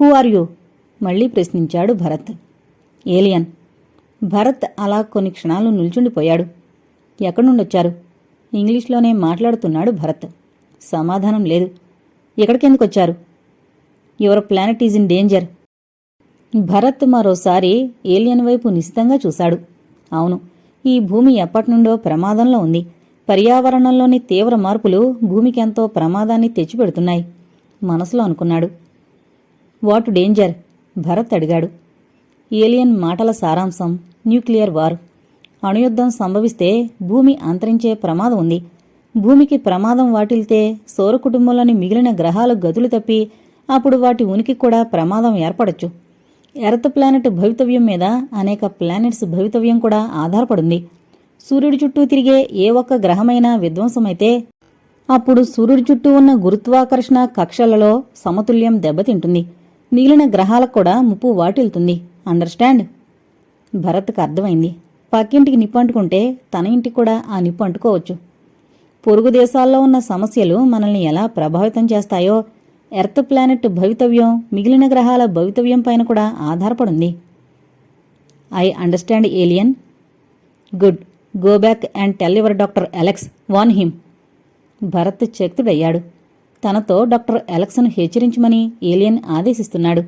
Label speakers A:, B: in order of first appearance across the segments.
A: Who are you మళ్ళీ ప్రశ్నించాడు Bharat. Alien Bharat అలా కొన్ని క్షణాలు నిల్చుండిపోయాడు. ఎక్కడుండొచ్చారు ఇంగ్లీష్లోనే మాట్లాడుతున్నాడు భరత్. సమాధానం లేదు. ఎక్కడికెందుకొచ్చారు? Your planet is in danger Bharat మరోసారి ఏలియన్ వైపు నిశితంగా చూశాడు. అవును ఈ భూమి ఎప్పటినుండో ప్రమాదంలో ఉంది. పర్యావరణంలోని తీవ్ర మార్పులు భూమికి ఎంతో ప్రమాదాన్ని తెచ్చిపెడుతున్నాయి. మనసులో అనుకున్నాడు. What danger? భరత్ అడిగాడు. ఏలియన్ మాటల సారాంశం న్యూక్లియర్ వార్. అణుయుద్ధం సంభవిస్తే భూమి అంతరించే ప్రమాదం ఉంది. భూమికి ప్రమాదం వాటిల్తే సౌర కుటుంబంలోని మిగిలిన గ్రహాలు గదులు తప్పి అప్పుడు వాటి ఉనికి కూడా ప్రమాదం ఏర్పడచ్చు. ఎర్త్ ప్లానెట్ భవితవ్యం మీద అనేక ప్లానెట్స్ భవితవ్యం కూడా ఆధారపడింది. సూర్యుడి చుట్టూ తిరిగే ఏ ఒక్క గ్రహమైనా విధ్వంసమైతే అప్పుడు సూర్యుడి చుట్టూ ఉన్న గురుత్వాకర్షణ కక్షలలో సమతుల్యం దెబ్బతింటుంది. మిగిలిన గ్రహాలకు కూడా ముప్పు వాటిల్తుంది. అండర్స్టాండ్? భరత్కు అర్థమైంది. పక్కింటికి నిప్పు అంటుకుంటే తన ఇంటికి కూడా ఆ నిప్పు అంటుకోవచ్చు. పొరుగు దేశాల్లో ఉన్న సమస్యలు మనల్ని ఎలా ప్రభావితం చేస్తాయో ఎర్త్ ప్లానెట్ భవితవ్యం మిగిలిన గ్రహాల భవితవ్యం పైన కూడా ఆధారపడింది. I understand alien? Good. Go back and tell your doctor Alex warn him. Bharat చక్తుడయ్యాడు. తనతో డాక్టర్ ఎలక్స్ను హెచ్చరించమని ఏలియన్ ఆదేశిస్తున్నాడు.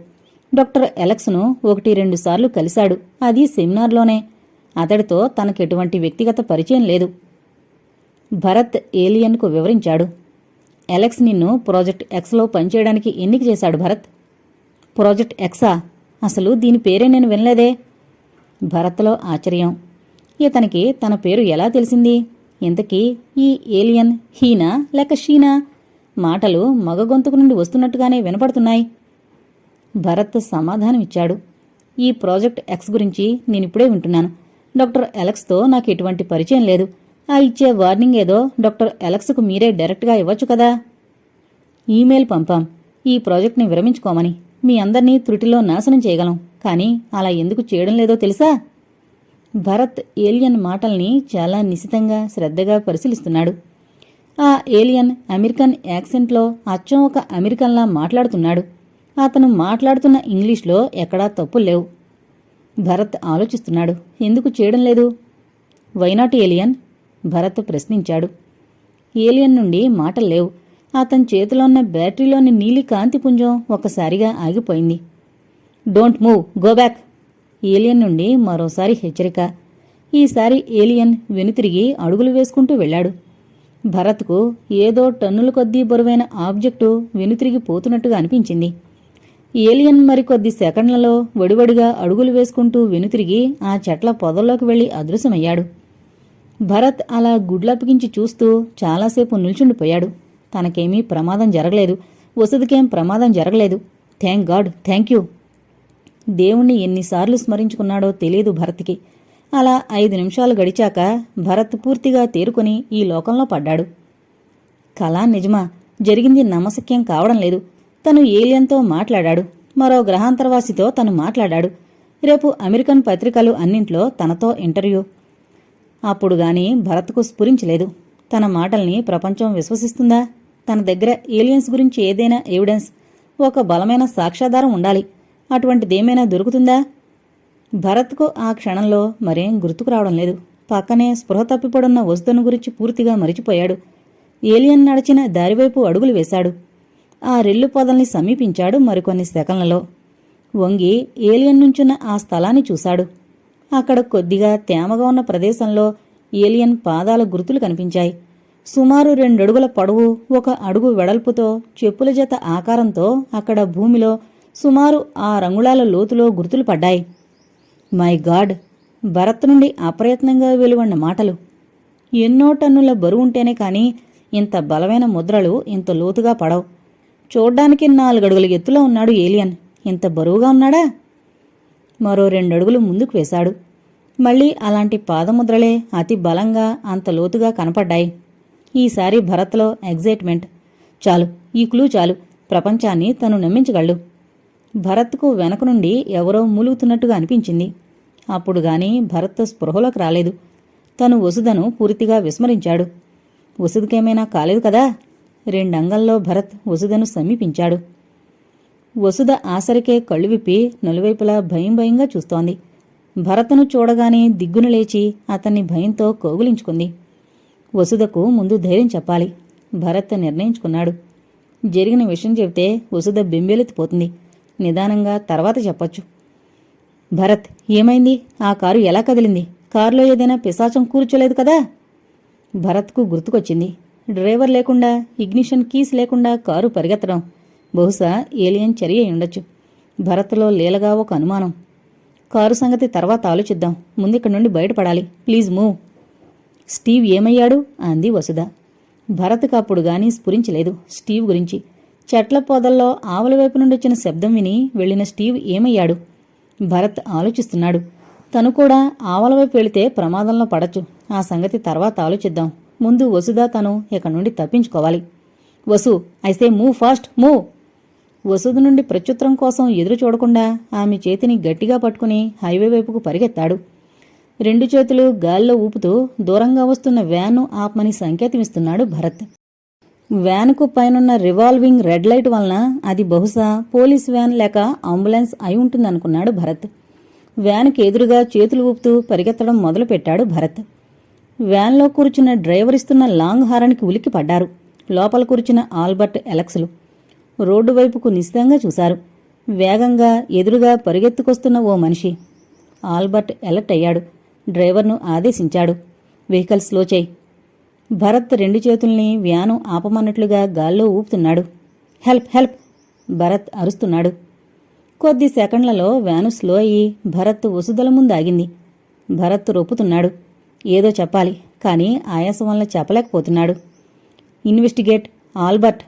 A: డాక్టర్ ఎలక్స్ను ఒకటి రెండు సార్లు కలిశాడు. అది సెమినార్లోనే. అతడితో తనకెటువంటి వ్యక్తిగత పరిచయం లేదు. భరత్ ఏలియన్కు వివరించాడు. ఎలక్స్ నిన్ను ప్రాజెక్ట్ ఎక్స్లో పనిచేయడానికి ఎన్నిక చేశాడు భరత్. ప్రాజెక్ట్ ఎక్సా? అసలు దీని పేరే నేను వినలేదే? భరత్లో ఆశ్చర్యం. ఇతనికి తన పేరు ఎలా తెలిసింది? ఇంతకీ ఈ ఏలియన్ హీనా లేక షీనా? మాటలు మగ గొంతుకు నుండి వస్తున్నట్టుగానే వినపడుతున్నాయి. భరత్ సమాధానమిచ్చాడు. ఈ ప్రాజెక్ట్ ఎక్స్ గురించి నేనిప్పుడే వింటున్నాను. డాక్టర్ ఎలక్స్తో నాకు ఎటువంటి పరిచయం లేదు. ఆ ఇచ్చే వార్నింగ్ ఏదో డాక్టర్ ఎలక్స్కు మీరే డైరెక్ట్గా ఇవ్వచ్చు కదా? ఈమెయిల్ పంపాం. ఈ ప్రాజెక్ట్ని విరమించుకోమని. మీ అందర్నీ త్రుటిలో నాశనం చేయగలం. కానీ అలా ఎందుకు చేయడం లేదో తెలుసా? భరత్ ఏలియన్ మాటల్ని చాలా నిశితంగా శ్రద్ధగా పరిశీలిస్తున్నాడు. ఆ ఏలియన్ అమెరికన్ యాక్సెంట్లో అచ్చం ఒక అమెరికన్లా మాట్లాడుతున్నాడు. అతను మాట్లాడుతున్న ఇంగ్లీష్లో ఎక్కడా తప్పు లేవు. భరత్ ఆలోచిస్తున్నాడు. ఎందుకు చేయడం లేదు? వైనాట్ ఏలియన్ భరత్ ప్రశ్నించాడు. ఏలియన్ నుండి మాటలు లేవు. అతని చేతిలో ఉన్న బ్యాటరీలోని నీలి కాంతి పుంజం ఒక్కసారిగా ఆగిపోయింది. Don't move go back alien నుండి మరోసారి హెచ్చరిక. ఈసారి ఏలియన్ వెనుతిరిగి అడుగులు వేసుకుంటూ వెళ్ళాడు. భరత్కు ఏదో టన్నుల కొద్దీ బరువైన ఆబ్జెక్టు వెనుతిరిగి పోతున్నట్టుగా అనిపించింది. ఏలియన్ మరికొద్ది సెకండ్లలో వడివడిగా అడుగులు వేసుకుంటూ వెనుతిరిగి ఆ చెట్ల పొదల్లోకి వెళ్ళి అదృశ్యమయ్యాడు. భరత్ అలా గుడ్లప్పగించి చూస్తూ చాలాసేపు నిల్చుండిపోయాడు. తనకేమీ ప్రమాదం జరగలేదు. వసతికేం ప్రమాదం జరగలేదు. Thank God thank you. దేవుణ్ణి ఎన్నిసార్లు స్మరించుకున్నాడో తెలియదు భరత్కి. అలా ఐదు నిమిషాలు గడిచాక భరత్ పూర్తిగా తేరుకొని ఈ లోకంలో పడ్డాడు. కళా నిజమా? జరిగింది నమసక్యం కావడం లేదు. తను ఏలియన్తో మాట్లాడాడు. మరో గ్రహాంతరవాసితో తను మాట్లాడాడు. రేపు అమెరికన్ పత్రికలు అన్నింట్లో తనతో ఇంటర్వ్యూ. అప్పుడు గాని భరత్కు స్ఫురించలేదు. తన మాటల్ని ప్రపంచం విశ్వసిస్తుందా? తన దగ్గర ఏలియన్స్ గురించి ఏదైనా ఎవిడెన్స్? ఒక బలమైన సాక్ష్యాధారం ఉండాలి. అటువంటిదేమైనా దొరుకుతుందా? భరత్కు ఆ క్షణంలో మరేం గుర్తుకు రావడం లేదు. పక్కనే స్పృహ తప్పిపడున్న వస్తువును గురించి పూర్తిగా మరిచిపోయాడు. ఏలియన్ నడిచిన దారివైపు అడుగులు వేశాడు. ఆ రెల్లు పొదల్ని సమీపించాడు మరికొన్ని సెకన్లలో. వంగి ఏలియన్ నుంచున్న ఆ స్థలాన్ని చూశాడు. అక్కడ కొద్దిగా తేమగా ఉన్న ప్రదేశంలో ఏలియన్ పాదాల గుర్తులు కనిపించాయి. సుమారు రెండడుగుల పొడవు ఒక అడుగు వెడల్పుతో చెప్పుల జత ఆకారంతో అక్కడ భూమిలో సుమారు ఆ రంగుళాల లోతులో గుర్తులు పడ్డాయి. మై గాడ్ భరత్ నుండి అప్రయత్నంగా వెలువడిన మాటలు. ఎన్నో టన్నుల బరువుంటేనే కాని ఇంత బలమైన ముద్రలు ఇంత లోతుగా పడవు. చూడ్డానికి నాలుగడుగుల ఎత్తులో ఉన్నాడు ఏలియన్. ఇంత బరువుగా ఉన్నాడా? మరో రెండడుగులు ముందుకు వేశాడు. మళ్ళీ అలాంటి పాదముద్రలే అతి బలంగా అంత లోతుగా కనపడ్డాయి. ఈసారి భరత్లో ఎగ్జైట్మెంట్. చాలు ఈ క్లూ చాలు. ప్రపంచాన్ని తను నమ్మించగలడు. భరత్కు వెనక నుండి ఎవరో మూలుగుతున్నట్టుగా అనిపించింది. అప్పుడు గాని భరత్ స్పృహలోకి రాలేదు. తను వసుధను పూర్తిగా విస్మరించాడు. వసుధకేమైనా కాలేదు కదా? రెండంగంలో భరత్ వసుధను సమీపించాడు. వసుధ ఆసరికే కళ్ళు విప్పి నలువైపులా భయం భయంగా చూస్తోంది. భరతను చూడగానే దిగ్గున లేచి అతన్ని భయంతో కోగులించుకుంది. వసుధకు ముందు ధైర్యం చెప్పాలి. భరత్ నిర్ణయించుకున్నాడు. జరిగిన విషయం చెబితే వసుధ బెంబేలెత్తిపోతుంది. నిదానంగా తర్వాత చెప్పొచ్చు. భరత్ ఏమైంది? ఆ కారు ఎలా కదిలింది? కారులో ఏదైనా పిశాచం కూర్చోలేదు కదా? భరత్కు గుర్తుకొచ్చింది. డ్రైవర్ లేకుండా ఇగ్నిషన్ కీస్ లేకుండా కారు పరిగెత్తడం. బహుశా ఏలియన్ చర్య అయి ఉండొచ్చు. భరత్లో లీలగా ఒక అనుమానం. కారు సంగతి తర్వాత ఆలోచిద్దాం. ముందు ఇక్కడి నుండి బయటపడాలి. Please move. స్టీవ్ ఏమయ్యాడు? అంది వసుధ. భరత్కు అప్పుడు గానీ స్ఫురించలేదు. స్టీవ్ గురించి. చెట్ల పొదల్లో ఆవల వైపు నుండి వచ్చిన శబ్దం విని వెళ్ళిన స్టీవ్ ఏమయ్యాడు? భరత్ ఆలోచిస్తున్నాడు. తను కూడా ఆవల వైపు వెళితే ప్రమాదంలో పడచ్చు. ఆ సంగతి తర్వాత ఆలోచిద్దాం. ముందు వసుదా తను ఇక్కడి నుండి తప్పించుకోవాలి. Vasu I say move fast move Vasudha నుండి ప్రత్యుత్తరం కోసం ఎదురు చూడకుండా ఆమె చేతిని గట్టిగా పట్టుకుని హైవే వైపుకు పరిగెత్తాడు. రెండు చేతులు గాల్లో ఊపుతూ దూరంగా వస్తున్న వ్యాన్ను ఆపమని సంకేతమిస్తున్నాడు భరత్. వ్యాన్కు పైనున్న రివాల్వింగ్ రెడ్ లైట్ వలన అది బహుశా పోలీస్ వ్యాన్ లేక అంబులెన్స్ అయి ఉంటుందనుకున్నాడు భరత్. వ్యాన్కి ఎదురుగా చేతులు ఊపుతూ పరిగెత్తడం మొదలుపెట్టాడు భరత్. వ్యాన్లో కూర్చున్న డ్రైవర్ ఇస్తున్న లాంగ్ హారానికి ఉలిక్కి పడ్డారు. లోపల కూర్చున్న ఆల్బర్ట్ ఎలక్స్లు రోడ్డు వైపుకు నిశ్చితంగా చూశారు. వేగంగా ఎదురుగా పరిగెత్తుకొస్తున్న ఓ మనిషి. ఆల్బర్ట్ ఎలర్ట్ అయ్యాడు. డ్రైవర్ను ఆదేశించాడు. వెహికల్ స్లో చేయి. భరత్ రెండు చేతుల్ని వ్యాను ఆపమన్నట్లుగా గాల్లో ఊపుతున్నాడు. హెల్ప్ హెల్ప్ భరత్ అరుస్తున్నాడు. కొద్ది సెకండ్లలో వ్యాను స్లో అయ్యి భరత్ వసుదల ముందు ఆగింది భరత్ రొప్పుతున్నాడు. ఏదో చెప్పాలి కానీ ఆయాసం వల్ల చెప్పలేకపోతున్నాడు. Investigate Albert.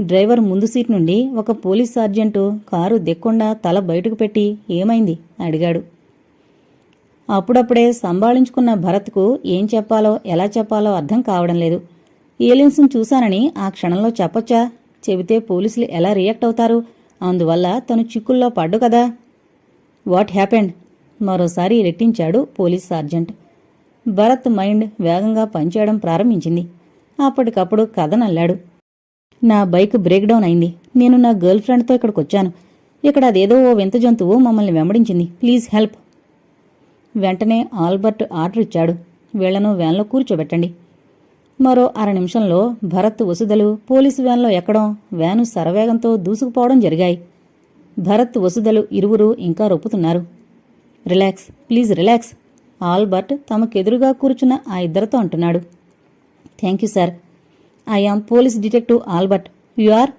A: డ్రైవర్ ముందు సీట్ నుండి ఒక పోలీస్ సార్జెంటు కారు దిక్కుండా తల బయటకు పెట్టి ఏమైంది? అడిగాడు. అప్పుడప్పుడే సంభాళించుకున్న భరత్కు ఏం చెప్పాలో ఎలా చెప్పాలో అర్థం కావడం లేదు. ఏలియన్స్ను చూశానని ఆ క్షణంలో చెప్పొచ్చా? చెబితే పోలీసులు ఎలా రియాక్ట్ అవుతారు? అందువల్ల తను చిక్కుల్లో పడ్డు కదా? What happened? మరోసారి రెట్టించాడు పోలీస్ సార్జెంట్. భరత్ మైండ్ వేగంగా పనిచేయడం ప్రారంభించింది. అప్పటికప్పుడు కథనల్లాడు నా బైక్ బ్రేక్ డౌన్ అయింది. నేను నా గర్ల్ ఫ్రెండ్తో ఇక్కడికొచ్చాను. ఇక్కడ అదేదో ఓ వింత జంతువు మమ్మల్ని వెంబడించింది. Please help. వెంటనే ఆల్బర్ట్ ఆర్డర్ ఇచ్చాడు. వీళ్ళను వ్యాన్లో కూర్చోబెట్టండి. మరో అర నిమిషంలో భరత్ వసుదలు పోలీసు వ్యాన్లో ఎక్కడం వ్యాను శరవేగంతో దూసుకుపోవడం జరిగాయి. భరత్ వసుదలు ఇరువురు ఇంకా రొప్పుతున్నారు. రిలాక్స్ ప్లీజ్ రిలాక్స్ ఆల్బర్ట్ తమకెదురుగా కూర్చున్న ఆ ఇద్దరితో అంటున్నాడు. Thank you sir. I police detective Albert. You are?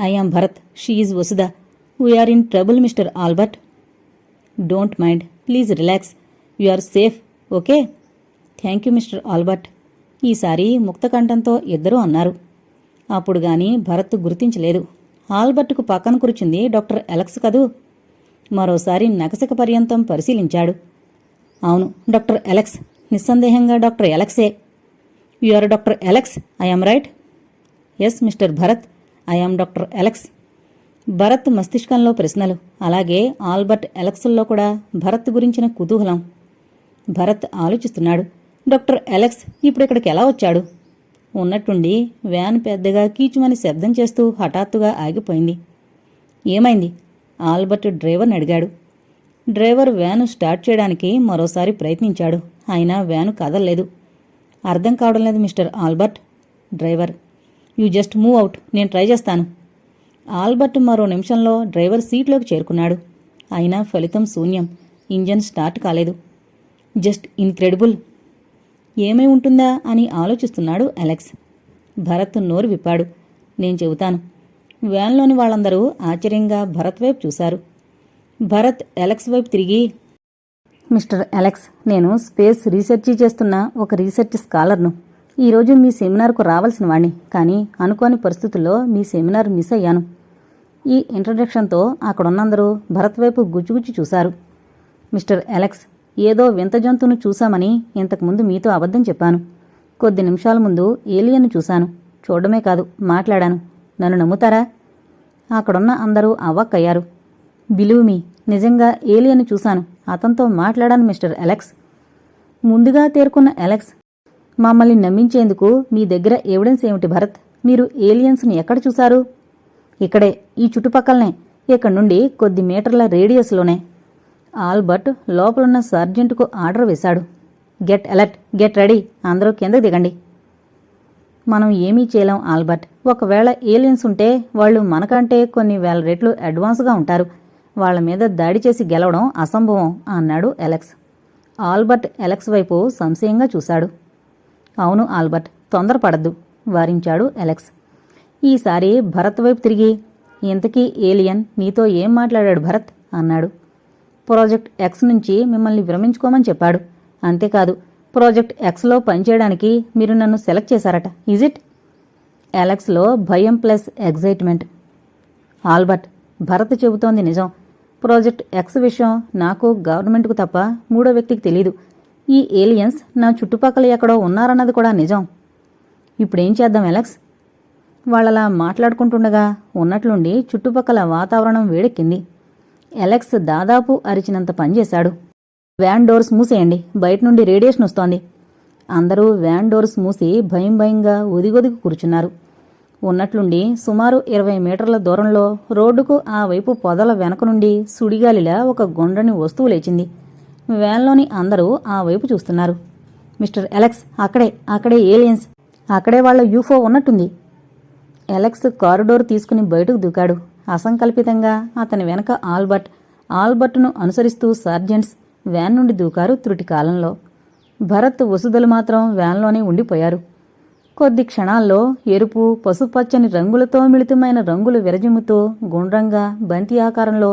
A: I am Bharat. She is Vasudha. We are in trouble Mister Albert. Don't mind. Please relax you are safe okay thank you Mister Albert ఈసారి ముక్తకంఠంతో ఇద్దరూ అన్నారు. అప్పుడు గాని భరత్ గుర్తించలేదు. ఆల్బర్ట్కు పక్కన కూర్చుంది doctor Alex కదూ? మరోసారి నగసక పర్యంతం పరిశీలించాడు. అవును డాక్టర్ ఎలక్స్ నిస్సందేహంగా doctor ఎలక్సే you are doctor Alex I'm right yes Mister Bharat I'm doctor Alex Bharat మస్తిష్కంలో ప్రశ్నలు. అలాగే ఆల్బర్ట్ ఎలక్స్ల్లో కూడా భరత్ గురించిన కుతూహలం. భరత్ ఆలోచిస్తున్నాడు. డాక్టర్ ఎలక్స్ ఇప్పుడు ఇక్కడికి ఎలా వచ్చాడు? ఉన్నట్టుండి వ్యాన్ పెద్దగా కీచుమని శబ్దం చేస్తూ హఠాత్తుగా ఆగిపోయింది. ఏమైంది? ఆల్బర్ట్ డ్రైవర్ని అడిగాడు. డ్రైవర్ వ్యాను స్టార్ట్ చేయడానికి మరోసారి ప్రయత్నించాడు. అయినా వ్యాను కదలలేదు. అర్థం కావడం లేదు Mister Albert. Driver you just move out. నేను ట్రై చేస్తాను. ఆల్బర్ట్ మరో నిమిషంలో డ్రైవర్ సీట్లోకి చేరుకున్నాడు. అయినా ఫలితం శూన్యం. ఇంజన్ స్టార్ట్ కాలేదు. Just incredible. ఏమై ఉంటుందా అని ఆలోచిస్తున్నాడు అలెక్స్. భరత్ నోరు విప్పాడు. నేను చెబుతాను. వ్యాన్లోని వాళ్ళందరూ ఆశ్చర్యంగా భరత్ వైపు చూశారు. భరత్ అలెక్స్ వైపు తిరిగి మిస్టర్ అలెక్స్ నేను స్పేస్ రీసెర్చ్ చేస్తున్న ఒక రీసెర్చ్ స్కాలర్ను. ఈరోజు మీ సెమినార్కు రావాల్సిన వాణ్ణి కానీ అనుకోని పరిస్థితుల్లో మీ సెమినార్ మిస్ అయ్యాను. ఈ ఇంట్రడక్షన్తో అక్కడున్నందరూ భరత్ వైపు గుచ్చిగుచ్చి చూశారు. మిస్టర్ అలెక్స్ ఏదో వింత జంతువును చూశామని ఇంతకుముందు మీతో అబద్ధం చెప్పాను. కొద్ది నిమిషాల ముందు ఏలియన్ను చూశాను. చూడడమే కాదు మాట్లాడాను. నన్ను నమ్ముతారా? అక్కడున్న అందరూ అవ్వక్కయ్యారు. బిలీవ్ మీ నిజంగా ఏలియన్ను చూశాను. అతనితో మాట్లాడాను మిస్టర్ అలెక్స్ ముందుగా తేరుకున్న అలెక్స్ మమ్మల్ని నమ్మించేందుకు మీ దగ్గర ఎవిడెన్స్ ఏమిటి భరత్? మీరు ఏలియన్స్ని ఎక్కడ చూశారు? ఇక్కడే ఈ చుట్టుపక్కలనే ఇక్కడి నుండి కొద్ది మీటర్ల రేడియస్లోనే. ఆల్బర్ట్ లోపలున్న సర్జెంటుకు ఆర్డర్ వేశాడు. గెట్ అలర్ట్ గెట్ రెడీ అందరూ కిందకు దిగండి. మనం ఏమీ చేయలేం ఆల్బర్ట్. ఒకవేళ ఏలియన్స్ ఉంటే వాళ్ళు మనకంటే కొన్ని వేల రెట్లు అడ్వాన్స్గా ఉంటారు. వాళ్ళ మీద దాడి చేసి గెలవడం అసంభవం అన్నాడు ఎలెక్స్ ఆల్బర్ట్ ఎలెక్స్ వైపు సంశయంగా చూశాడు. అవును ఆల్బర్ట్. తొందరపడద్దు వారించాడు ఎలెక్స్ ఈసారి భరత్ వైపు తిరిగి ఇంతకీ ఏలియన్ నీతో ఏం మాట్లాడాడు భరత్? అన్నాడు. ప్రాజెక్ట్ ఎక్స్ నుంచి మిమ్మల్ని విరమించుకోమని చెప్పాడు. అంతేకాదు ప్రాజెక్ట్ ఎక్స్లో పనిచేయడానికి మీరు నన్ను సెలెక్ట్ చేశారట. ఈజ్ ఇట్ అలెక్స్లో భయం ప్లస్ ఎగ్జైట్మెంట్ ఆల్బర్ట్ భరత్ చెబుతోంది నిజం. ప్రాజెక్ట్ ఎక్స్ విషయం నాకు గవర్నమెంట్కు తప్ప మూడో వ్యక్తికి తెలీదు. ఈ ఏలియన్స్ నా చుట్టుపక్కల ఎక్కడో ఉన్నారన్నది కూడా నిజం. ఇప్పుడేం చేద్దాం ఎలక్స్ వాళ్ళలా మాట్లాడుకుంటుండగా ఉన్నట్లుండి చుట్టుపక్కల వాతావరణం వేడెక్కింది. ఎలెక్స్ దాదాపు అరిచినంత పనిచేశాడు వ్యాన్ డోర్స్ మూసేయండి బయట నుండి రేడియేషన్ వస్తోంది. అందరూ వ్యాన్ డోర్స్ మూసి భయం భయంగా ఒదిగొదిగి కూర్చున్నారు. ఉన్నట్లుండి సుమారు ఇరవై మీటర్ల దూరంలో రోడ్డుకు ఆ వైపు పొదల వెనక నుండి సుడిగాలిలా ఒక గుండ్రని వస్తువు లేచింది. వ్యాన్లోని అందరూ ఆ వైపు చూస్తున్నారు. మిస్టర్ ఎలెక్స్ అక్కడే అక్కడే ఏలియన్స్ అక్కడే వాళ్ళ యూఫో ఉన్నట్టుంది. ఎలెక్స్ కారిడోర్ తీసుకుని బయటకు దూకాడు. అసంకల్పితంగా అతని వెనక ఆల్బర్ట్ ఆల్బర్ట్ను అనుసరిస్తూ సార్జెంట్స్ వ్యాన్ నుండి దూకారు త్రుటి కాలంలో. భరత్ వసుదలు మాత్రం వ్యాన్లోనే ఉండిపోయారు. కొద్ది క్షణాల్లో ఎరుపు పసుపచ్చని రంగులతో మిళితమైన రంగులు విరజిమ్ముతూ గుండ్రంగా బంతి ఆకారంలో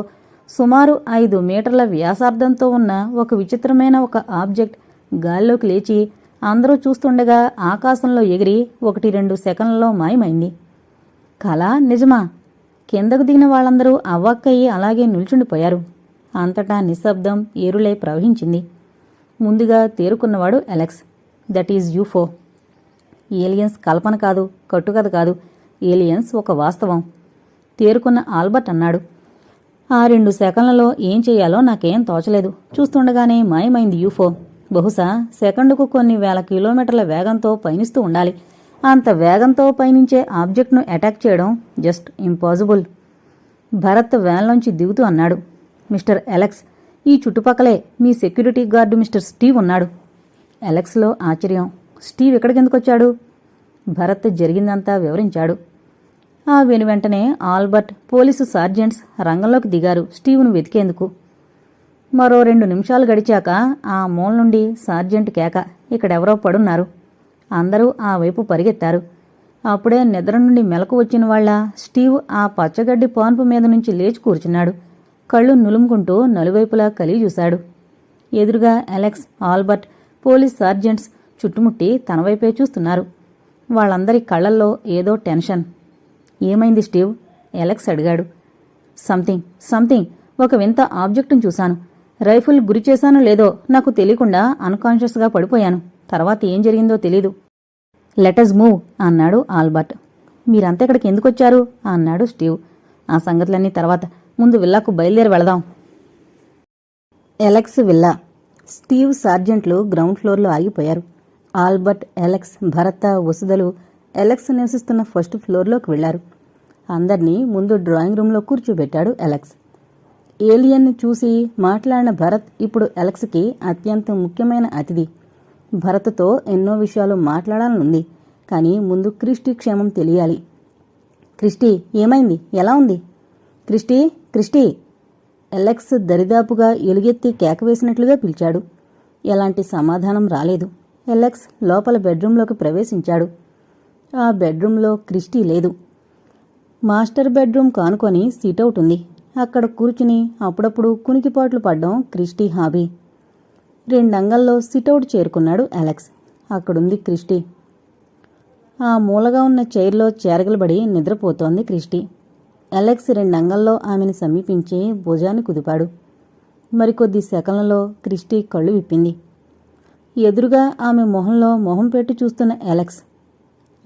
A: సుమారు ఐదు మీటర్ల వ్యాసార్థంతో ఉన్న ఒక విచిత్రమైన ఒక ఆబ్జెక్ట్ గాల్లోకి లేచి అందరూ చూస్తుండగా ఆకాశంలో ఎగిరి ఒకటి రెండు సెకండ్లలో మాయమైంది. కళ నిజమా? కిందకు దిగిన వాళ్ళందరూ అవ్వక్కయ్యి అలాగే నిల్చుండిపోయారు. అంతటా నిశ్శబ్దం ఏరులై ప్రవహించింది. ముందుగా తేరుకున్నవాడు Alex. That is UFO. Aliens కల్పన కాదు కట్టుకథ కాదు. ఏలియన్స్ ఒక వాస్తవం. తేరుకున్న ఆల్బర్ట్ అన్నాడు. ఆ రెండు సెకండ్లలో ఏం చేయాలో నాకేం తోచలేదు. చూస్తుండగానే మాయమైంది యూఫో. బహుశా సెకండుకు కొన్ని వేల కిలోమీటర్ల వేగంతో పయనిస్తూ ఉండాలి. అంత వేగంతో పయనించే ఆబ్జెక్ట్ను అటాక్ చేయడం జస్ట్ ఇంపాసిబుల్. భరత్ వ్యాన్లోంచి దిగుతూ అన్నాడు. మిస్టర్ ఎలెక్స్ ఈ చుట్టుపక్కలే మీ సెక్యూరిటీ గార్డు మిస్టర్ స్టీవ్ ఉన్నాడు. ఎలెక్స్లో ఆశ్చర్యం. స్టీవ్ ఎక్కడికెందుకొచ్చాడు? భరత్ జరిగిందంతా వివరించాడు. ఆ వెను వెంటనే ఆల్బర్ట్ పోలీసు సార్జెంట్స్ రంగంలోకి దిగారు స్టీవ్ను వెతికేందుకు. మరో రెండు నిమిషాలు గడిచాక ఆ మూల నుండి సార్జెంట్ కేక ఇక్కడెవరో పడున్నారు. అందరూ ఆ వైపు పరిగెత్తారు. అప్పుడే నిద్ర నుండి మెలకు వచ్చిన వాళ్ళ స్టీవ్ ఆ పచ్చగడ్డి పాన్పు మీద నుంచి లేచి కూర్చున్నాడు. కళ్ళు నులుముకుంటూ నలువైపులా కలిగి చూశాడు. ఎదురుగా అలెక్స్ ఆల్బర్ట్ పోలీస్ సార్జెంట్స్ చుట్టుముట్టి తన వైపే చూస్తున్నారు. వాళ్ళందరి కళ్ళల్లో ఏదో టెన్షన్. ఏమైంది స్టీవ్? ఎలెక్స్ అడిగాడు. Something something. ఒక వింత ఆబ్జెక్టును చూశాను. రైఫిల్ గురి చేశానో లేదో నాకు తెలియకుండా అన్కాన్షియస్గా పడిపోయాను. తర్వాత ఏం జరిగిందో తెలీదు. లెటస్ మూవ్ అన్నాడు ఆల్బర్ట్. మీరంతా ఇక్కడికి ఎందుకొచ్చారు అన్నాడు స్టీవ్. ఆ సంగతులన్నీ తర్వాత. ముందు విల్లాకు బయలుదేరి వెళదాం. Alex villa. స్టీవ్ సార్జెంట్లు గ్రౌండ్ ఫ్లోర్లో ఆగిపోయారు. ఆల్బర్ట్ ఎలెక్స్ భరత వసుదలు ఎలెక్స్ నివసిస్తున్న ఫస్ట్ ఫ్లోర్లోకి వెళ్ళారు. అందర్నీ ముందు డ్రాయింగ్ రూమ్లో కూర్చోబెట్టాడు ఎలెక్స్. ఏలియన్ని చూసి మాట్లాడిన భరత్ ఇప్పుడు ఎలెక్స్కి అత్యంత ముఖ్యమైన అతిథి. భరత్తో ఎన్నో విషయాలు మాట్లాడాలనుంది కానీ ముందు క్రిస్టి క్షేమం తెలియాలి. క్రిస్టి ఏమైంది? ఎలా ఉంది? క్రిస్టి క్రిస్టి ఎలెక్స్ దరిదాపుగా ఎలుగెత్తి కేక వేసినట్లుగా పిలిచాడు. ఎలాంటి సమాధానం రాలేదు. ఎలెక్స్ లోపల బెడ్రూంలోకి ప్రవేశించాడు. ఆ బెడ్రూంలో క్రిస్టి లేదు. మాస్టర్ బెడ్రూమ్ కానుకొని సీటౌట్ ఉంది అక్కడ కూర్చుని అప్పుడప్పుడు కునికిపాట్లు పడ్డం క్రిస్టి హాబీ. రెండంగల్లో సిటౌట్ చేరుకున్నాడు అలెక్స్. అక్కడుంది క్రిస్టి. ఆ మూలగా ఉన్న చైర్లో చేరగలబడి నిద్రపోతోంది క్రిస్టి. అలెక్స్ రెండంగల్లో ఆమెను సమీపించి భుజాన్ని కుదిపాడు. మరికొద్ది సెకన్లలో క్రిస్టి కళ్ళు విప్పింది. ఎదురుగా ఆమె మొహంలో మొహం పెట్టి చూస్తున్న అలెక్స్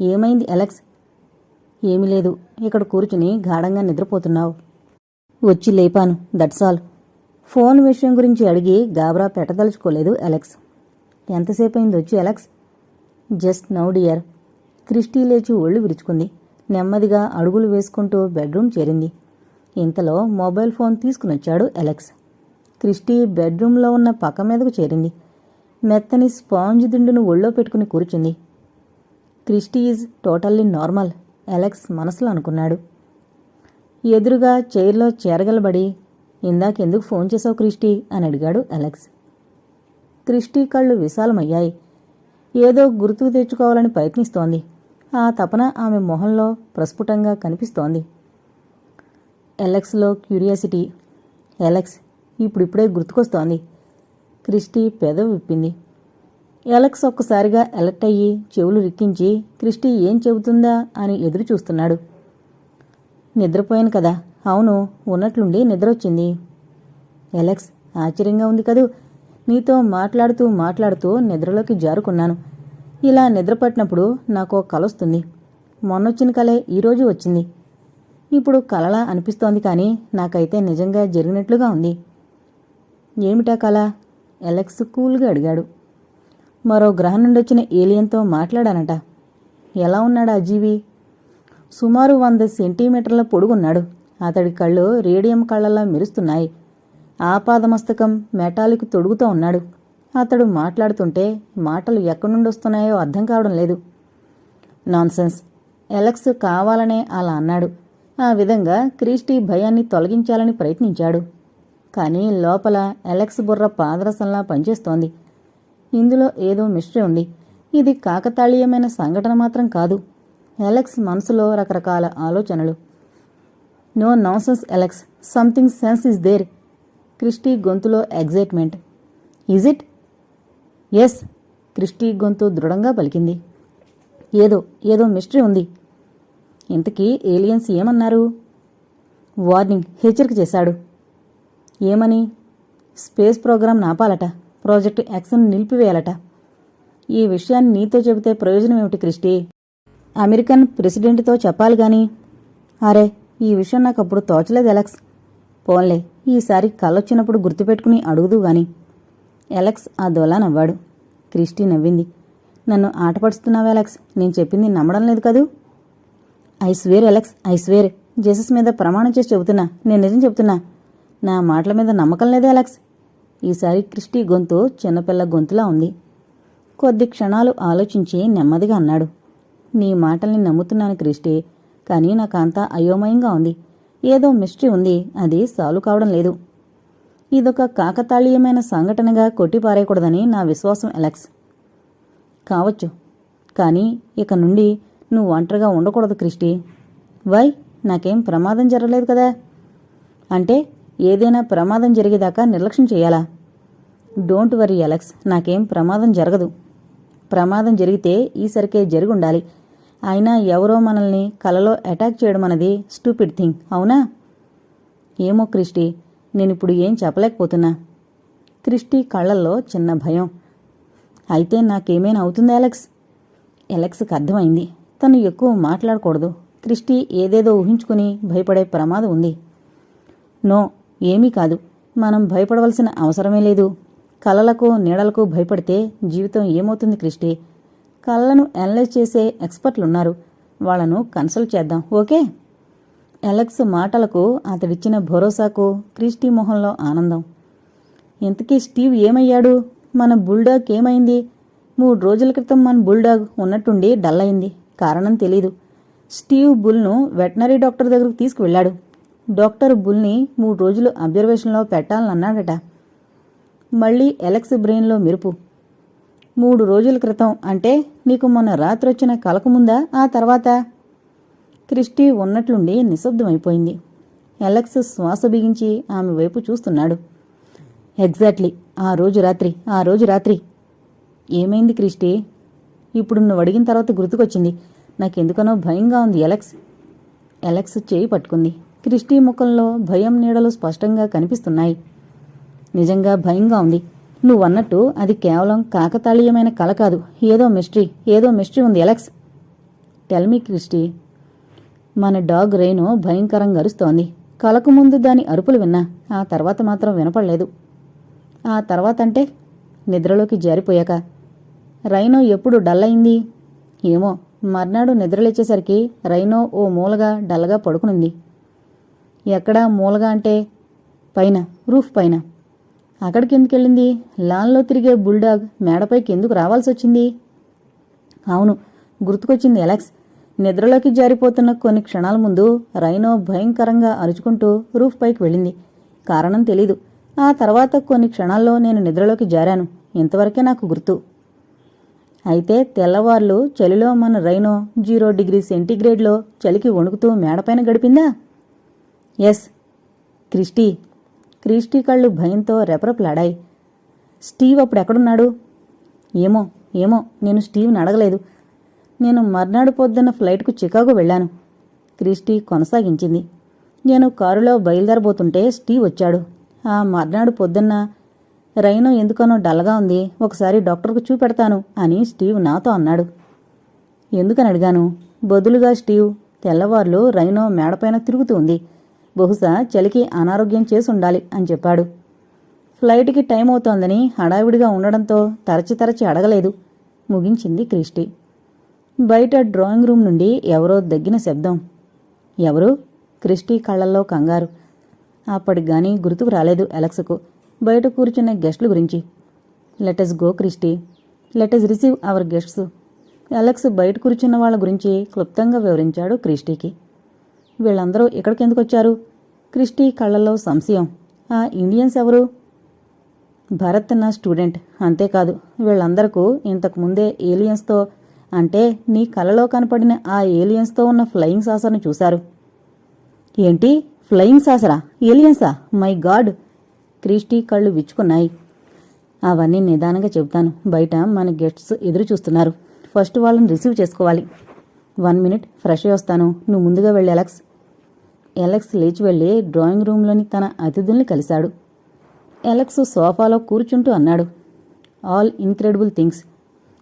A: ఏమైంది అలెక్స్? ఏమీ లేదు. ఇక్కడ కూర్చుని గాఢంగా నిద్రపోతున్నావు. వచ్చి లేపాను దట్స్ ఆల్ ఫోన్ విషయం గురించి అడిగి గాబరా పెట్టదలుచుకోలేదు అలెక్స్. ఎంతసేపు అయింది వచ్చి Alex? Just now dear Christy లేచి ఒళ్ళు విరుచుకుంది. నెమ్మదిగా అడుగులు వేసుకుంటూ బెడ్రూమ్ చేరింది. ఇంతలో మొబైల్ ఫోన్ తీసుకునొచ్చాడు అలెక్స్. క్రిస్టీ బెడ్రూమ్లో ఉన్న పక్క మీదకు చేరింది. మెత్తని స్పాంజ్ దిండును ఒళ్ళో పెట్టుకుని కూర్చుంది. Christy is totally normal Alex మనసులో అనుకున్నాడు. ఎదురుగా చైర్లో చేరగలబడి ఇందాకెందుకు ఫోన్ చేసావు క్రిస్టీ? అని అడిగాడు అలెక్స్. క్రిస్టీ కళ్ళు విశాలమయ్యాయి. ఏదో గుర్తుకు తెచ్చుకోవాలని ప్రయత్నిస్తోంది. ఆ తపన ఆమె మొహంలో ప్రస్ఫుటంగా కనిపిస్తోంది. ఎలెక్స్లో క్యూరియాసిటీ. ఎలెక్స్ ఇప్పుడిప్పుడే గుర్తుకొస్తోంది. క్రిస్టీ పెదవి విప్పింది. ఎలక్స్ ఒక్కసారిగా ఎలర్ట్ అయ్యి చెవులు రిక్కించి క్రిస్టి ఏం చెబుతుందా? అని ఎదురు చూస్తున్నాడు. నిద్రపోయాను కదా. అవును ఉన్నట్లుండి నిద్రొచ్చింది. ఎలక్స్ ఆశ్చర్యంగా ఉంది కదూ. నీతో మాట్లాడుతూ మాట్లాడుతూ నిద్రలోకి జారుకున్నాను. ఇలా నిద్రపట్టినప్పుడు నాకు కలొస్తుంది కల వస్తుంది. మొన్నొచ్చిన కలే ఈరోజు వచ్చింది. ఇప్పుడు కలలా అనిపిస్తోంది కానీ నాకైతే నిజంగా జరిగినట్లుగా ఉంది. ఏమిటా కల? ఎలక్స్ కూల్గా అడిగాడు. మరో గ్రహం నుండి వచ్చిన ఏలియన్తో మాట్లాడానట. ఎలా ఉన్నాడా జీవి? సుమారు వంద సెంటీమీటర్ల పొడుగున్నాడు. అతడి కళ్ళు రేడియం కళ్ళలా మెరుస్తున్నాయి. ఆపాదమస్తకం మెటాలిక్ తొడుగుతూ ఉన్నాడు. అతడు మాట్లాడుతుంటే మాటలు ఎక్కడి నుండి వస్తున్నాయో అర్థం కావడం లేదు. నాన్సెన్స్. ఎలక్స్ కావాలనే అలా అన్నాడు. ఆ విధంగా క్రీస్టీ భయాన్ని తొలగించాలని ప్రయత్నించాడు. కానీ లోపల ఎలక్స్ బుర్ర పాదరసంలా పనిచేస్తోంది. ఇందులో ఏదో మిస్టరీ ఉంది. ఇది కాకతాళీయమైన సంఘటన మాత్రం కాదు. ఎలెక్స్ మనసులో రకరకాల ఆలోచనలు. No nonsense Alex. Something sense is there. Christy గొంతులో excitement. Is it? Yes. Christy గొంతు దృఢంగా పలికింది. ఏదో ఏదో మిస్టరీ ఉంది. ఇంతకీ ఏలియన్స్ ఏమన్నారు? వార్నింగ్ హెచ్చరిక చేశాడు. ఏమని? స్పేస్ ప్రోగ్రాం నాపాలట. ప్రాజెక్ట్ యాక్షన్ నిలిపివేయాలట. ఈ విషయాన్ని నీతో చెబితే ప్రయోజనం ఏమిటి క్రిస్టి? అమెరికన్ ప్రెసిడెంట్తో చెప్పాలి గాని. అరే ఈ విషయం నాకు అప్పుడు తోచలేదు ఎలక్స్ పోన్లే ఈసారి కళ్ళొచ్చినప్పుడు గుర్తుపెట్టుకుని అడుగుదు గాని. ఎలక్స్ ఆ దొలా నవ్వాడు. క్రిస్టీ నవ్వింది. నన్ను ఆటపడుస్తున్నావు ఎలక్స్ నేను చెప్పింది నమ్మడం లేదు కదూ? I swear Alex I swear. Jesus మీద ప్రమాణం చేసి చెబుతున్నా. నేను నిజం చెబుతున్నా. నా మాటల మీద నమ్మకం లేదు ఎలక్స్ ఈసారి క్రిస్టీ గొంతు చిన్నపిల్ల గొంతులా ఉంది. కొద్ది క్షణాలు ఆలోచించి నెమ్మదిగా అన్నాడు. నీ మాటల్ని నమ్ముతున్నాను క్రిస్టీ కానీ నాకంతా అయోమయంగా ఉంది. ఏదో మిస్టరీ ఉంది అది సాల్వ్ కావడం లేదు. ఇదొక కాకతాళీయమైన సంఘటనగా కొట్టిపారేయకూడదని నా విశ్వాసం ఎలెక్స్ కావచ్చు కానీ ఇక నుండి నువ్వు ఒంటరిగా ఉండకూడదు క్రిస్టి. వై నాకేం ప్రమాదం జరగలేదు కదా? అంటే ఏదైనా ప్రమాదం జరిగేదాకా నిర్లక్ష్యం చేయాలా? Don't worry Alex. నాకేం ప్రమాదం జరగదు. ప్రమాదం జరిగితే ఈసరికే జరిగుండాలి. అయినా ఎవరో మనల్ని కలలో అటాక్ చేయడం అనేది స్టూపిడ్ థింగ్ అవునా? ఏమో క్రిస్టీ నేనిప్పుడు ఏం చెప్పలేకపోతున్నా. క్రిస్టీ కళ్ళల్లో చిన్న భయం. అయితే నాకేమైనా అవుతుంది అలెక్స్? ఎలెక్స్కి అర్థమైంది. తను ఎక్కువ మాట్లాడకూడదు. క్రిస్టీ ఏదేదో ఊహించుకుని భయపడే ప్రమాదం ఉంది. నో ఏమీ కాదు. మనం భయపడవలసిన అవసరమే లేదు. కలలకు నీడలకు భయపడితే జీవితం ఏమవుతుంది క్రిస్టీ కళ్ళను అనలైజ్ చేసే ఎక్స్పర్ట్లున్నారు. వాళ్ళను కన్సల్ట్ చేద్దాం ఓకే? ఎలెక్స్ మాటలకు అతడిచ్చిన భరోసాకు క్రిస్టీ మొహంలో ఆనందం. ఇంతకీ స్టీవ్ ఏమయ్యాడు? మన బుల్డాగ్ ఏమైంది? మూడు రోజుల క్రితం మన బుల్డాగ్ ఉన్నట్టుండి డల్ అయింది. కారణం తెలీదు. స్టీవ్ బుల్ను వెటనరీ డాక్టర్ దగ్గరకు తీసుకువెళ్ళాడు. డాక్టర్ బుల్ని మూడు రోజులు అబ్జర్వేషన్లో పెట్టాలన్నాడట. మళ్ళీ ఎలక్స్ బ్రెయిన్లో మెరుపు. మూడు రోజుల క్రితం అంటే నీకు మొన్న రాత్రి వచ్చిన కలకముందా ఆ తర్వాత? క్రిస్టీ ఉన్నట్లుండి నిశ్శబ్దమైపోయింది. ఎలక్స్ శ్వాస బిగించి ఆమె వైపు చూస్తున్నాడు. ఎగ్జాక్ట్లీ ఆ రోజు రాత్రి ఆ రోజు రాత్రి. ఏమైంది క్రిస్టీ? ఇప్పుడు నువ్వు అడిగిన తర్వాత గుర్తుకొచ్చింది. నాకెందుకనో భయంగా ఉంది ఎలక్స్. ఎలక్స్ చేయి పట్టుకుంది. క్రిస్టీ ముఖంలో భయం నీడలు స్పష్టంగా కనిపిస్తున్నాయి. నిజంగా భయంగా ఉంది. నువ్వన్నట్టు అది కేవలం కాకతాళీయమైన కల కాదు. ఏదో మిస్టరీ ఏదో మిస్టరీ ఉంది ఎలక్స్ టెల్మీ క్రిస్టీ మన డాగ్ రైను భయంకరంగా అరుస్తోంది. కలకు ముందు దాని అరుపులు విన్నా ఆ తర్వాత మాత్రం వినపడలేదు. ఆ తర్వాత అంటే నిద్రలోకి జారిపోయాక. రైనో ఎప్పుడు డల్ అయింది? ఏమో మర్నాడు నిద్రలేచేసరికి రైనో ఓ మూలగా డల్గా పడుకునుంది. ఎక్కడా మూలగా అంటే పైన రూఫ్ పైన. అక్కడికి ఎందుకు వెళ్ళింది? లాన్లో తిరిగే బుల్డాగ్ మేడపైకి ఎందుకు రావాల్సి వచ్చింది? అవును గుర్తుకొచ్చింది ఎలక్స్ నిద్రలోకి జారిపోతున్న కొన్ని క్షణాల ముందు రైనో భయంకరంగా అరుచుకుంటూ రూఫ్ పైకి వెళ్ళింది. కారణం తెలీదు. ఆ తర్వాత కొన్ని క్షణాల్లో నేను నిద్రలోకి జారాను. ఇంతవరకే నాకు గుర్తు. అయితే తెల్లవార్లు చలిలో మన రైనో జీరో డిగ్రీ సెంటీగ్రేడ్లో చలికి వణుకుతూ మేడపైన గడిపిందా? ఎస్. క్రిస్టీ. క్రిస్టీ కళ్ళు భయంతో రెపరెపలాడాయి. స్టీవ్ అప్పుడు ఎక్కడున్నాడు? ఏమో ఏమో నేను స్టీవ్ని అడగలేదు. నేను మర్నాడు పొద్దున్న ఫ్లైట్కు చికాగో వెళ్ళాను. క్రిస్టీ కొనసాగించింది. నేను కారులో బయలుదేరబోతుంటే స్టీవ్ వచ్చాడు. ఆ మర్నాడు పొద్దున్న రైనో ఎందుకనో డల్గా ఉంది. ఒకసారి డాక్టర్కు చూపెడతాను అని స్టీవ్ నాతో అన్నాడు. ఎందుకని అడిగాను? బదులుగా స్టీవ్ తెల్లవార్లు రైనో మేడపైన తిరుగుతూ ఉంది. బహుశా చలికి అనారోగ్యం చేసి ఉండాలి అని చెప్పాడు. ఫ్లైట్కి టైం అవుతోందని హడావిడిగా ఉండడంతో తరచి తరచి అడగలేదు. ముగించింది క్రిష్టి. బయట డ్రాయింగ్ రూమ్ నుండి ఎవరో దగ్గిన శబ్దం. ఎవరు? క్రిస్టీ కళ్ళల్లో కంగారు. అప్పటికి గాని గుర్తుకు రాలేదు అలెక్స్కు. బయట కూర్చున్న గెస్టుల గురించి. Let's go Christy let's receive our guests. Alex బయట కూర్చున్న వాళ్ళ గురించి క్లుప్తంగా వివరించాడు క్రిస్టీకి వీళ్ళందరూ ఇక్కడికి ఎందుకు వచ్చారు క్రిస్టీ కళ్ళల్లో సంశయం. ఆ ఇండియన్స్ ఎవరు? భరత్ నా స్టూడెంట్. అంతేకాదు వీళ్ళందరకు ఇంతకు ముందే ఏలియన్స్తో అంటే నీ కలలో కనపడిన ఆ ఏలియన్స్తో ఉన్న ఫ్లయింగ్ సాసర్ను చూశారు. ఏంటి? ఫ్లయింగ్ సాసరా? ఏలియన్సా? My God! క్రిస్టీ కళ్ళు విచ్చుకున్నాయి. అవన్నీ నిదానంగా చెబుతాను. బయట మన గెస్ట్స్ ఎదురు చూస్తున్నారు. ఫస్ట్ వాళ్ళని రిసీవ్ చేసుకోవాలి. వన్ మినిట్ ఫ్రెష్ అయ్యి వస్తాను. నువ్వు ముందుగా వెళ్ళి ఎలక్స్ ఎలక్స్ లేచి వెళ్ళి డ్రాయింగ్ రూమ్లోని తన అతిథుల్ని కలిశాడు. ఎలక్స్ సోఫాలో కూర్చుంటూ అన్నాడు ఆల్ ఇన్క్రెడిబుల్ థింగ్స్.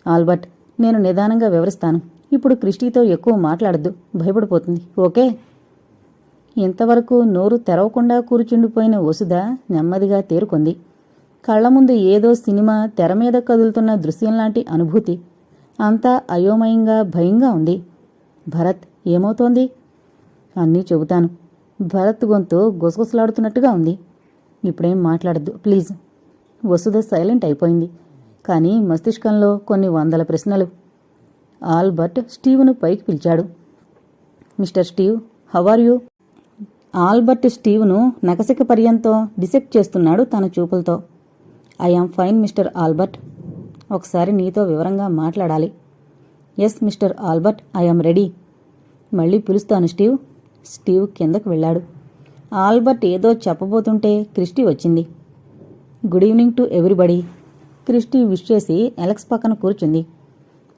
A: ఆల్బర్ట్ నేను నిదానంగా వివరిస్తాను. ఇప్పుడు క్రిస్టీతో ఎక్కువ మాట్లాడద్దు. భయపడిపోతుంది. ఓకే? ఇంతవరకు నోరు తెరవకుండా కూర్చుండిపోయిన వసుధ నెమ్మదిగా తేరుకుంది. కళ్ళ ముందు ఏదో సినిమా తెర మీద కదులుతున్న దృశ్యంలాంటి అనుభూతి. అంతా అయోమయంగా భయంగా ఉంది. భరత్ ఏమవుతోంది? అన్నీ చెబుతాను. భరత్ గొంతు గుసగుసలాడుతున్నట్టుగా ఉంది. ఇప్పుడేం మాట్లాడద్దు ప్లీజ్. వసుధ సైలెంట్ అయిపోయింది. కానీ మస్తిష్కంలో కొన్ని వందల ప్రశ్నలు. ఆల్బర్ట్ స్టీవ్ను పైకి పిలిచాడు. Mister Steve how are you? Albert స్టీవ్ను నకసిక పర్యంతో డిసెక్ట్ చేస్తున్నాడు తన చూపులతో. I am fine mister Albert. ఒకసారి నీతో వివరంగా మాట్లాడాలి. Yes mister Albert I am ready. మళ్ళీ పిలుస్తాను స్టీవ్. స్టీవ్ కిందకు వెళ్ళాడు. ఆల్బర్ట్ ఏదో చెప్పబోతుంటే క్రిస్టీ వచ్చింది. Good evening to everybody. Christy wish చేసి ఎలక్స్ పక్కన కూర్చుంది.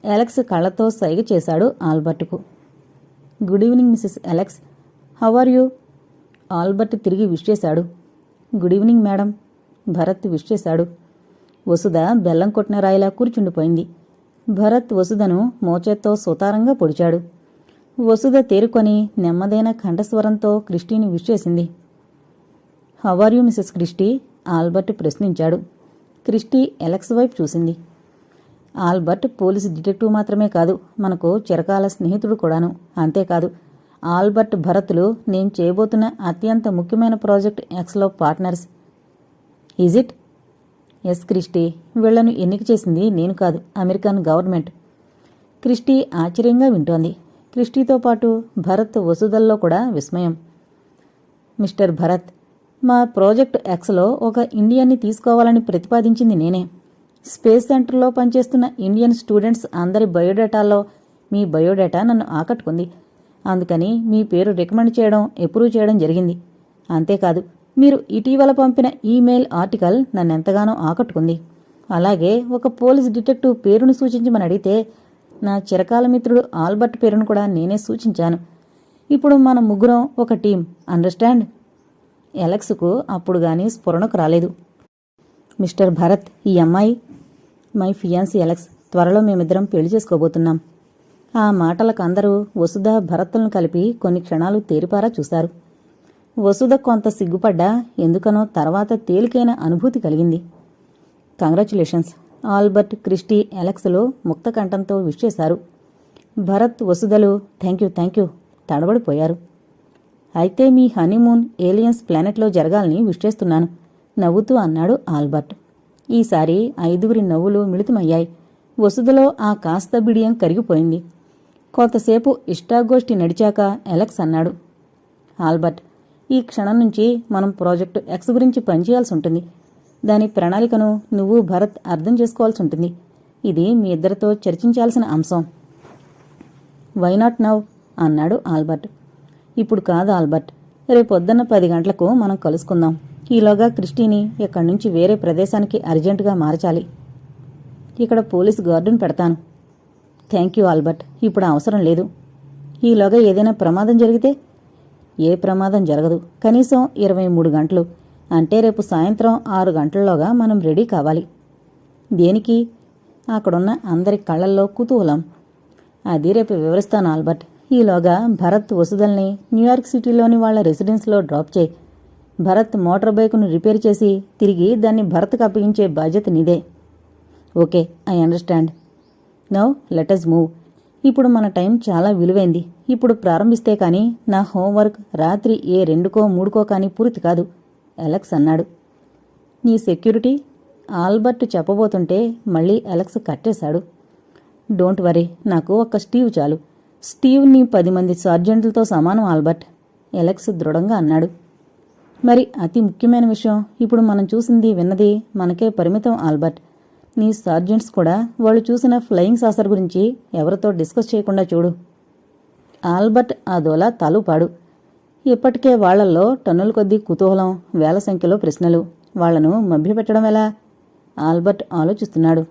A: ఎలక్స్ కళ్ళతో సైగ చేశాడు ఆల్బర్ట్కు. Good evening Mrs Alex how are you? Albert తిరిగి విష్ చేశాడు. Good evening madam. Bharat wish చేశాడు. వసుధ బెల్లం కొట్టిన రాయిలా కూర్చుండిపోయింది. భరత్ వసుధను మోచేత్తో సుతారంగా పొడిచాడు. వసుధ తేరుకొని నెమ్మదైన కంఠస్వరంతో క్రిస్టీని విష్ చేసింది. How you Mrs Christy Albert ప్రశ్నించాడు. క్రిస్టీ ఎలక్స్ వైపు చూసింది. ఆల్బర్ట్ పోలీసు డిటెక్టివ్ మాత్రమే కాదు మనకు చిరకాల స్నేహితుడు కూడాను. అంతేకాదు ఆల్బర్ట్ భరత్లు నేను చేయబోతున్న అత్యంత ముఖ్యమైన ప్రాజెక్ట్ ఎక్స్లో partners. Is it yes Christie వీళ్ళను ఎన్నిక చేసింది నేను కాదు అమెరికన్ గవర్నమెంట్. క్రిస్టీ ఆశ్చర్యంగా వింటోంది. క్రిస్టీతో పాటు భరత్ వసుదల్లో కూడా విస్మయం. మిస్టర్ భరత్ మా ప్రాజెక్ట్ ఎక్స్లో ఒక ఇండియన్ని తీసుకోవాలని ప్రతిపాదించింది నేనే. స్పేస్ సెంటర్లో పనిచేస్తున్న ఇండియన్ స్టూడెంట్స్ అందరి బయోడేటాల్లో మీ బయోడేటా నన్ను ఆకట్టుకుంది. అందుకని మీ పేరు రికమెండ్ చేయడం ఎప్రూవ్ చేయడం జరిగింది. అంతేకాదు మీరు ఇటీవల పంపిన ఈమెయిల్ ఆర్టికల్ నన్నెంతగానో ఆకట్టుకుంది. అలాగే ఒక పోలీస్ డిటెక్టివ్ పేరును సూచించమని అడిగితే నా చిరకాల మిత్రుడు ఆల్బర్ట్ పేరును కూడా నేనే సూచించాను. ఇప్పుడు మన ముగ్గురం ఒక టీం అండర్స్టాండ్ ఎలక్స్కు అప్పుడు గాని స్ఫురణకు రాలేదు. మిస్టర్ భరత్ ఈ అమ్మాయి మై ఫియాన్సీ ఎలక్స్ త్వరలో మేమిద్దరం పెళ్ళి చేసుకోబోతున్నాం. ఆ మాటలకు అందరూ వసుధ భరత్లను కలిపి కొన్ని క్షణాలు తేరిపారా చూశారు. వసుధ కొంత సిగ్గుపడ్డా ఎందుకనో తర్వాత తేలికైన అనుభూతి కలిగింది. కంగ్రాచులేషన్స్ ఆల్బర్ట్ క్రిస్టీ ఎలక్స్లో ముక్త కంఠంతో విష్ చేశారు. భరత్ వసుదలు థ్యాంక్ యూ థ్యాంక్ యూ తడబడిపోయారు. అయితే మీ హనీమూన్ ఏలియన్స్ ప్లానెట్లో జరగాలని విష్ చేస్తున్నాను నవ్వుతూ అన్నాడు ఆల్బర్ట్. ఈసారి ఐదుగురి నవ్వులు మిళితమయ్యాయి. వసుదలో ఆ కాస్త బిడియం కరిగిపోయింది. కొంతసేపు ఇష్టాగోష్ఠి నడిచాక ఎలక్స్ అన్నాడు. ఆల్బర్ట్ ఈ క్షణం నుంచి మనం ప్రాజెక్టు ఎక్స్ గురించి పనిచేయాల్సి ఉంటుంది. దాని ప్రణాళికను నువ్వు భరత్ అర్థం చేసుకోవాల్సి ఉంటుంది. ఇది మీ ఇద్దరితో చర్చించాల్సిన అంశం. వై నాట్ నవ్ అన్నాడు ఆల్బర్ట్. ఇప్పుడు కాదు ఆల్బర్ట్. రేపొద్దున్న పది గంటలకు మనం కలుసుకుందాం. ఈలోగా క్రిస్టీని ఇక్కడి నుంచి వేరే ప్రదేశానికి అర్జెంటుగా మార్చాలి. ఇక్కడ పోలీస్ గార్డును పెడతాను. Thank you Albert. ఇప్పుడు అవసరం లేదు. ఈలోగా ఏదైనా ప్రమాదం జరిగితే? ఏ ప్రమాదం జరగదు. కనీసం ఇరవై మూడు గంటలు. అంటే రేపు సాయంత్రం ఆరు గంటల్లోగా మనం రెడీ కావాలి. దేనికి? అక్కడున్న అందరి కళ్ళల్లో కుతూహలం. అది రేపు వివరిస్తాను ఆల్బర్ట్. ఈలోగా భరత్ వసుదల్ని న్యూయార్క్ సిటీలోని వాళ్ళ రెసిడెన్స్లో డ్రాప్ చేయి. భరత్ మోటార్ బైకును రిపేర్ చేసి తిరిగి దాన్ని భరత్కు అప్పగించే బాధ్యత నీదే. Okay I understand. Now let us move. ఇప్పుడు మన టైం చాలా విలువైంది. ఇప్పుడు ప్రారంభిస్తే కానీ నా హోంవర్క్ రాత్రి ఏ రెండుకో మూడుకో కానీ పూర్తి కాదు. ఎలక్స్ అన్నాడు. నీ సెక్యూరిటీ? ఆల్బర్ట్ చెప్పబోతుంటే మళ్ళీ ఎలక్స్ కట్టేశాడు. డోంట్ వరీ నాకు ఒక్క స్టీవ్ చాలు. స్టీవ్ నీ పది మంది సార్జెంట్లతో సమానం ఆల్బర్ట్ ఎలక్స్ దృఢంగా అన్నాడు. మరి అతి ముఖ్యమైన విషయం ఇప్పుడు మనం చూసింది విన్నది మనకే పరిమితం ఆల్బర్ట్. నీ సార్జెంట్స్ కూడా వాళ్ళు చూసిన ఫ్లయింగ్ సాసర్ గురించి ఎవరితో డిస్కస్ చేయకుండా చూడు. ఆల్బర్ట్ అదోలా తలుపాడు. ఇప్పటికే వాళ్ళల్లో టన్నుల కొద్దీ కుతూహలం వేల సంఖ్యలో ప్రశ్నలు. వాళ్ళను మభ్యపెట్టడం ఎలా? ఆల్బర్ట్ ఆలోచిస్తున్నాడు.